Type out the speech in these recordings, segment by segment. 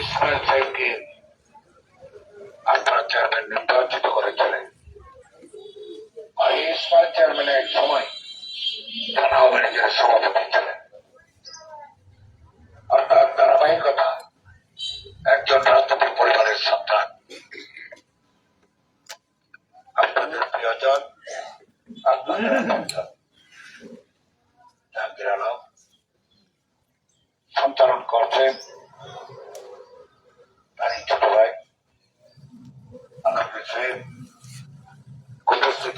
ইসমাইল সাহেবকে আপনারা চেয়ারম্যান নির্বাচিত করেছিলেন। আর চেয়ারম্যান এক সময় থানা ম্যানেজারের সভাপতি ছিলেন। তার ধারাবাহিকতা একজন রাজনৈতিক পরিবারের সন্তান। আপনাদের প্রিয়জন আপনাদের জাহাঙ্গীর আলম সঞ্চালন করছেন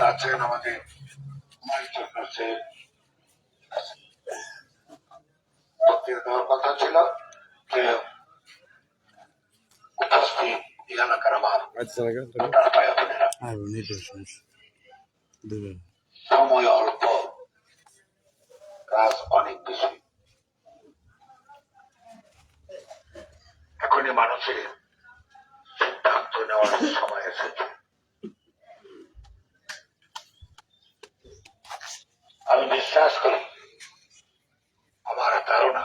আছেন আমাদের মাইচুর কাছে দেওয়ার কথা ছিল যে উপস্থিত এলাকার আমার আচ্ছা বোনেরা দেবে সময় অল্প। কাজ অনেক বেশি। এখনই মানুষের সিদ্ধান্ত নেওয়ার সময় এসেছে আমি বিশ্বাস করি। আমার ধারণা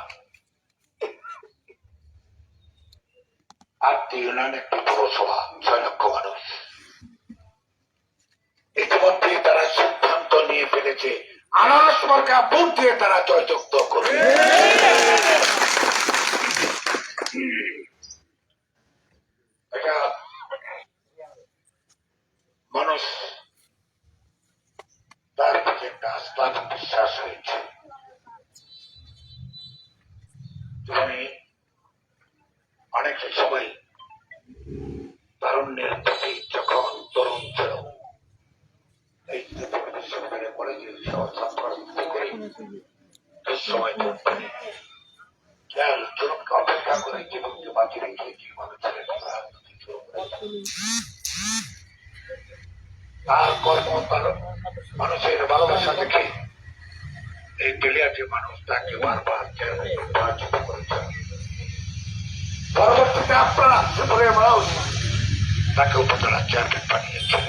আটটি ইউনিয়ন একটি পৌরসভা ছয় লক্ষ মানুষ। ইতিমধ্যে তারা সিদ্ধান্ত নিয়ে ফেলেছে, আনারস মার্কা ভোট দিয়ে তারা জয়যুক্ত করবে এটা মানুষ তার প্রতি একটা আস্থা এবং বিশ্বাস হয়েছে আমি অনেক সময় তারুণ্যের প্রতি যখন তরুণ ছিল, এই কলেজে করে কোম্পানি খেয়াল জনকে অপেক্ষা করে জীবনকে বাঁচিয়ে রেখে তার কর্ম, তার মানুষের ভালোবাসা দেখে এই প্লেয়ারটি মানুষ তাকে বারবার করেছে। পরবর্তীতে আপনারা সুতরে মানুষ তাকে উপজেলা চেয়ারম্যান বানিয়েছে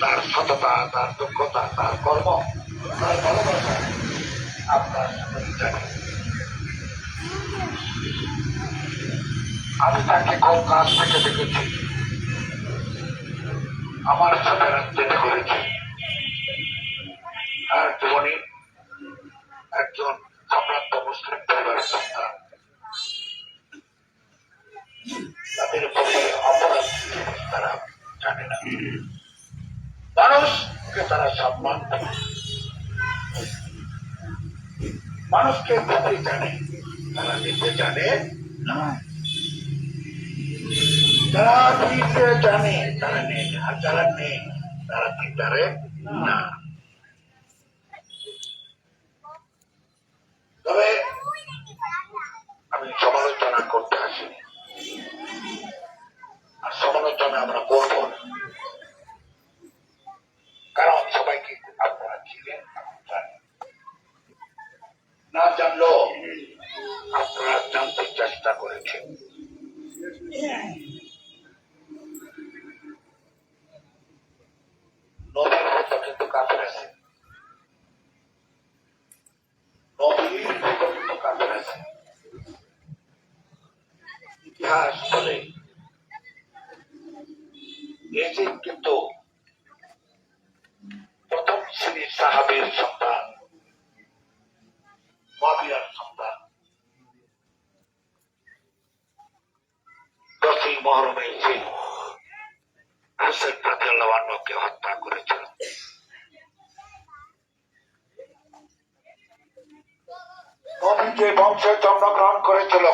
তার সততা তার দক্ষতা তার কর্ম তার ভালোবাসা আপনার জানেন আমি তাকে খুব কাছ থেকে দেখেছি আমার সাথে রাজনীতি করেছি মানুষকে তারা সম্মান মানুষকে দিতে জানে, তারা দিতে জানে না। যারা দিতে জানে, তারা নেই। আর যারা নেই, তারা দিতে না। সমালোচনা আমরা করব কারণ সবাইকে আপনারা ছিলেন। না জানলেও আপনারা জানতে চেষ্টা করেছেন ইতিহাস বলে এজিদ কিন্তু প্রথম শ্রেণির সাহাবের সন্তান, মাবিয়ার সন্তান। দশই মহরমে এসে হাসেন রাজিয়াল্লাহকে হত্যা করেছিল। নবী যে বংশে জন্মগ্রহণ করেছিল।